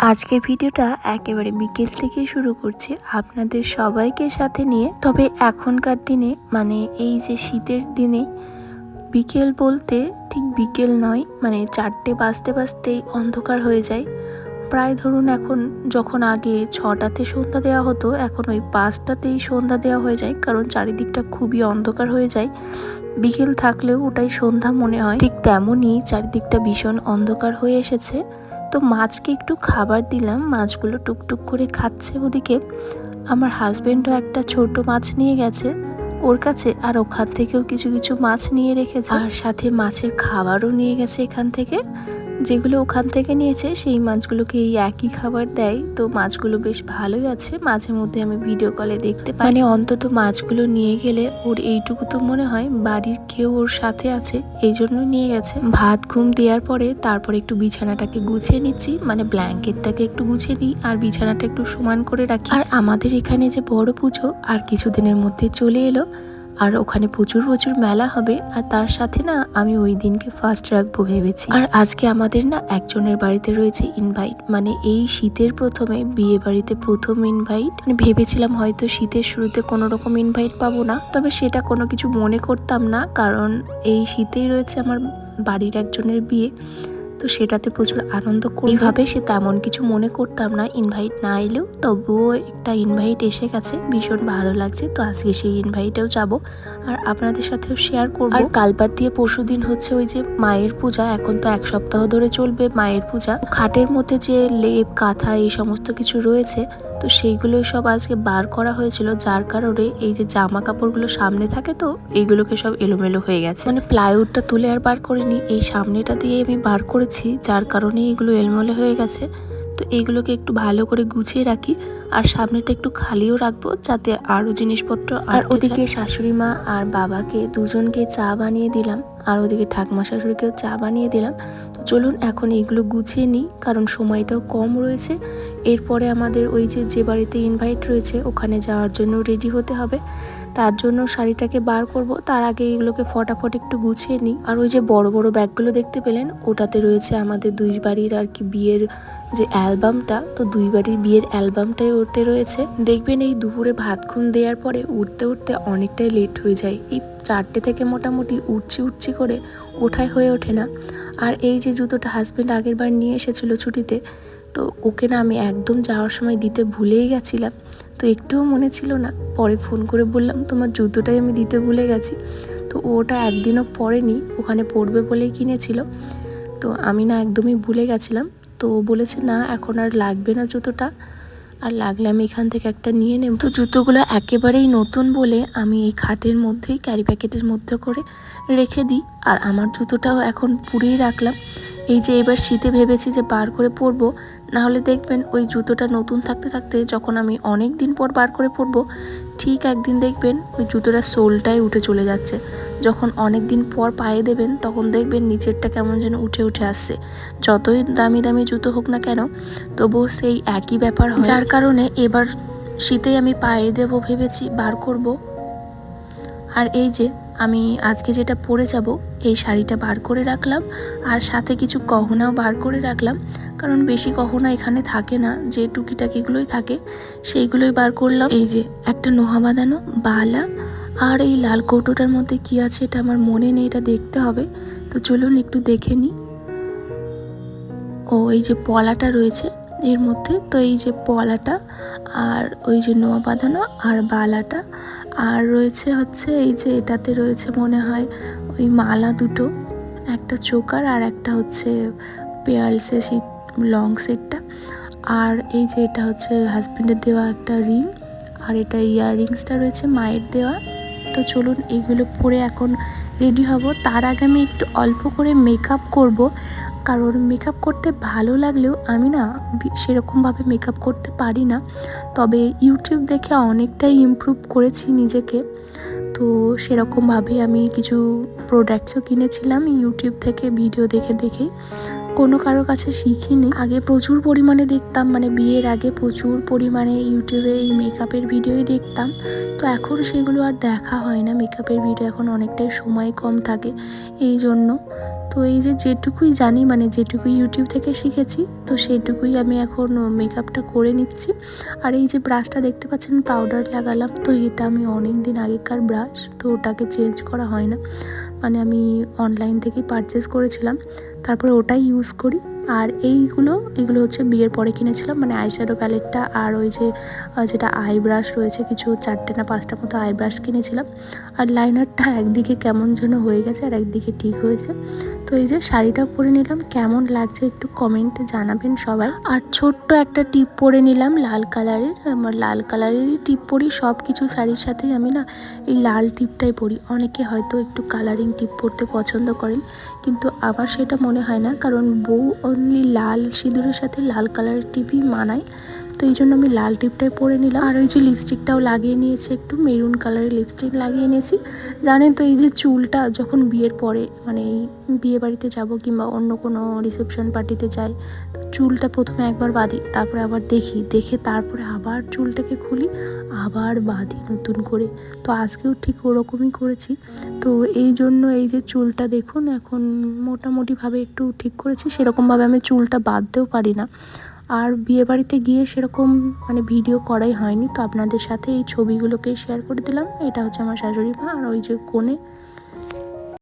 আজকের ভিডিওটা একেবারে বিকেল থেকে শুরু করছি আপনাদের সবাইকে সাথে নিয়ে। তবে এখনকার দিনে মানে এই যে শীতের দিনে, বিকেল বলতে ঠিক বিকেল নয় মানে চারটে বাজতে বাজতেই অন্ধকার হয়ে যায়। প্রায় ধরুন এখন যখন আগে ছটাতে সন্ধ্যা দেওয়া হতো, এখন ওই পাঁচটাতেই সন্ধ্যা দেওয়া হয়ে যায়, কারণ চারিদিকটা খুবই অন্ধকার হয়ে যায়। বিকেল থাকলেও ওটাই সন্ধ্যা মনে হয়। ঠিক তেমনই চারিদিকটা ভীষণ অন্ধকার হয়ে এসেছে। তো মাছকে একটু খাবার দিলাম। মাছগুলো টুকটুক করে খাচ্ছে ওদিকে। আমার হাজব্যান্ডও একটা ছোট মাছ নিয়ে গেছে। ওর কাছে আর ওখান থেকেও কিছু কিছু মাছ নিয়ে রেখেছে। আর সাথে মাছের খাবারও নিয়ে গেছে এখান থেকে। যেগুলো ওখান থেকে নিয়েছে, সেই মাছগুলোকে এই একই খাবার দেয়। তো মাছগুলো বেশ ভালোই আছে। মাঝে মধ্যে আমি ভিডিও কলে দেখতে পাই। মানে অন্তত মাছগুলো নিয়ে গেলে ওর এইটুকু তো মনে হয়, বাড়ির কেউ ওর সাথে আছে, এই জন্য নিয়ে গেছে। ভাত ঘুম দেওয়ার পরে তারপর একটু বিছানাটাকে গুছিয়ে নিচ্ছি। মানে ব্ল্যাঙ্কেটটাকে একটু গুছিয়ে নিই আর বিছানাটা একটু সমান করে রাখি। আর আমাদের এখানে যে বড় পুজো আর কিছুদিনের মধ্যে চলে এলো। আর ওখানে প্রচুর প্রচুর মেলা হবে আর তার সাথে না আমি ওই দিনকে ফার্স্ট রাখব ভেবেছি। আর আজকে আমাদের না একজনের বাড়িতে রয়েছে ইনভাইট মানে এই শীতের প্রথমে বিয়ে বাড়িতে প্রথম ইনভাইট মানে ভেবেছিলাম হয়তো শীতের শুরুতে কোনো রকম ইনভাইট পাবো না, তবে সেটা কোনো কিছু মনে করতাম না, কারণ এই শীতেই রয়েছে আমার বাড়ির একজনের বিয়ে। তো সেটাতে প্রচুর আনন্দ করি এইভাবে সে তেমন কিছু মনে করতাম না ইনভাইট না এলেও তবুও একটা ইনভাইট এসে গেছে, ভীষণ ভালো লাগছে। তো আজকে সেই ইনভাইটেও যাব আর আপনাদের সাথেও শেয়ার করব। আর কালবাদ দিয়ে পরশু দিন হচ্ছে ওই যে মায়ের পূজা, এখন তো এক সপ্তাহ ধরে চলবে মায়ের পূজা। খাটের মধ্যে যে লেপ, কাঁথা এই সমস্ত কিছু রয়েছে তো সেইগুলোই সব আজকে বার করা হয়েছিল, যার কারণে এই যে জামা কাপড়গুলো সামনে থাকে তো, এইগুলোকে সব এলোমেলো হয়ে গেছে। মানে প্লাইউডটা তুলে আর বার করিনি, এই সামনেটা দিয়ে আমি বার করেছি, যার কারণে এগুলো এলোমেলো হয়ে গেছে। তো এইগুলোকে একটু ভালো করে গুছিয়ে রাখি আর সামনেটা একটু খালিও রাখব যাতে আরও জিনিসপত্র আর ওদিকে শাশুড়ি মা আর বাবাকে দুজনকে চা বানিয়ে দিলাম আর ওদিকে ঠাকমা শাশুড়িকেও চা বানিয়ে দিলাম। তো চলুন এখন এইগুলো গুছিয়ে নিই কারণ সময়টাও কম রয়েছে। এরপরে আমাদের ওই যে যে বাড়িতে ইনভাইট রয়েছে ওখানে যাওয়ার জন্য রেডি হতে হবে। তার জন্য শাড়িটাকে বার করব। তার আগে এগুলোকে ফটাফট একটু গুছিয়ে নিই। আর ওই যে বড় বড় ব্যাগগুলো দেখতে পেলেন ওটাতে রয়েছে আমাদের দুই বাড়ির আর কি বিয়ের যে অ্যালবামটা, তো দুই বাড়ির বিয়ের অ্যালবামটাই ওতে রয়েছে। দেখবেন এই দুপুরে ভাত ঘুম দেওয়ার পরে উঠতে উঠতে অনেকটাই লেট হয়ে যায়। এই চারটে থেকে মোটামুটি উঠছি উঠছি করে ওঠাই হয়ে ওঠে না। আর এই যে জুতোটা হাজব্যান্ড আগের বার নিয়ে এসেছিল ছুটিতে, তো ওকে না আমি একদম যাওয়ার সময় দিতে ভুলেই গেছিলাম। তো একটুও মনে ছিল না। পরে ফোন করে বললাম, তোমার জুতোটাই আমি দিতে ভুলে গেছি। তো ওটা একদিনও পরেনি, ওখানে পড়বে বলেই কিনেছিল। তো আমি না একদমই ভুলে গেছিলাম। তো বলেছে, না, এখন আর লাগবে না জুতোটা। আর লাগলে আমি এখান থেকে একটা নিয়ে নেব। তো জুতোগুলো একেবারেই নতুন বলে আমি এই খাটের মধ্যেই, ক্যারি প্যাকেটের মধ্যে করে রেখে দিই। আর আমার জুতোটাও এখন পুড়িয়ে রাখলাম। এই যে এবার শীতে ভেবেছি যে বার করে পরবো নাহলে দেখবেন ওই জুতোটা নতুন থাকতে থাকতে যখন আমি অনেক দিন পর বার করে পরবো, ঠিক একদিন দেখবেন ওই জুতোটা সোলটাই উঠে চলে যাচ্ছে। যখন অনেক দিন পর পায়ে দেবেন, তখন দেখবেন নিচেরটা কেমন যেন উঠে উঠে আসছে। যতই দামি দামি জুতো হোক না কেন, তবুও সেই একই ব্যাপার যার কারণে এবার শীতেই আমি পায়ে দেব ভেবেছি, বার করব। আর এই যে আমি আজকে যেটা পরে যাব, এই শাড়িটা বার করে রাখলাম আর সাথে কিছু গহনাও বার করে রাখলাম। কারণ বেশি গহনা এখানে থাকে না, যে টুকিটাকিগুলোই থাকে, সেইগুলোই বার করলাম। এই যে একটা নোহা বাঁধানো বালা আর এই লাল কৌটোটার মধ্যে কি আছে এটা আমার মনে নেই, এটা দেখতে হবে। তো চলুন একটু দেখে নিই। ও, এই যে পলাটা রয়েছে এর মধ্যে তো এই যে পলাটা আর ওই যে নোয়া বাঁধানো আর বালাটা। আর রয়েছে হচ্ছে এই যে এটাতে রয়েছে মনে হয় ওই মালা দুটো, একটা চোকার আর একটা হচ্ছে পেয়ার্লসের সেই লং সেটটা। আর এই যে এটা হচ্ছে হাজব্যান্ডের দেওয়া একটা রিং আর এটা ইয়াররিংসটা রয়েছে মায়ের দেওয়া। তো চলুন এগুলো পরে এখন রেডি হব। তার আগে আমি একটু অল্প করে মেকআপ করব। কারণ মেকআপ করতে ভালো লাগলেও আমি না সেরকমভাবে মেকআপ করতে পারি না। তবে ইউটিউব দেখে অনেকটাই ইমপ্রুভ করেছি নিজেকে। তো সেরকমভাবে আমি কিছু প্রোডাক্টসও কিনেছিলাম ইউটিউব থেকে ভিডিও দেখে দেখে। কোনো কারও কাছে শিখিনি। আগে প্রচুর পরিমাণে দেখতাম মানে বিয়ের আগে প্রচুর পরিমাণে ইউটিউবে এই মেকআপের ভিডিওই দেখতাম। তো এখন সেগুলো আর দেখা হয় না মেকআপের ভিডিও এখন অনেকটাই সময় কম থাকে। এই জন্য তো এই যে যেটুকুই জানি মানে যেটুকুই ইউটিউব থেকে শিখেছি, তো সেটুকুই আমি এখন মেকআপটা করে নিচ্ছি। আর এই যে ব্রাশটা দেখতে পাচ্ছেন পাউডার লাগালাম, তো এটা আমি অনেক দিন আগেকার ব্রাশ তো ওটাকে চেঞ্জ করা হয় না। মানে আমি অনলাইন থেকেই পারচেস করেছিলাম, তারপরে ওটাই ইউজ করি। আর এইগুলো, এগুলো হচ্ছে বিয়ের পরে কিনেছিলাম মানে আইশ্যাডো প্যালেটটা আর ওই যে যেটা আই ব্রাশ রয়েছে, কিছু চারটে না পাঁচটা মতো আই ব্রাশ কিনেছিলাম। আর লাইনারটা একদিকে কেমন যেন হয়ে গেছে আর একদিকে ঠিক হয়েছে। তো এই যে শাড়িটা পরে নিলাম, কেমন লাগছে একটু কমেন্টে জানাবেন সবাই। আর ছোট্ট একটা টিপ পরে নিলাম, লাল কালারের আমার লাল কালারেরই টিপ পরি সব কিছু শাড়ির সাথেই আমি না এই লাল টিপটাই পরি। অনেকে হয়তো একটু কালারিং টিপ পরতে পছন্দ করেন, কিন্তু আমার সেটা মনে হয় না, কারণ বউ অনলি লাল সিঁদুরের সাথে লাল কালারের টিভি মানায়। তো এই জন্য আমি লাল টিপটাই পরে নিলাম। আর ওই যে লিপস্টিকটাও লাগিয়ে নিয়েছি, একটু মেরুন কালারের লিপস্টিক লাগিয়ে নিয়েছি। জানেন তো এই যে চুলটা যখন বিয়ের পরে মানে এই বিয়ে বাড়িতে যাব কিংবা অন্য কোনো রিসেপশন পার্টিতে যাই, তো চুলটা প্রথমে একবার বাঁধি, তারপরে আবার দেখি, দেখে তারপরে আবার চুলটাকে খুলি, আবার বাঁধি নতুন করে। তো আজকেও ঠিক ওরকমই করেছি। তো এই জন্য এই যে চুলটা দেখুন, এখন মোটামুটিভাবে একটু ঠিক করেছি, সেরকমভাবে আমি চুলটা বাঁধতেও পারি না। আর বিয়ে বাড়িতে গিয়ে সেরকম মানে ভিডিও করাই হয়নি, তো আপনাদের সাথে এই ছবিগুলোকে শেয়ার করে দিলাম। এটা হচ্ছে আমার শাশুড়ি মা আর ওই যে কোণে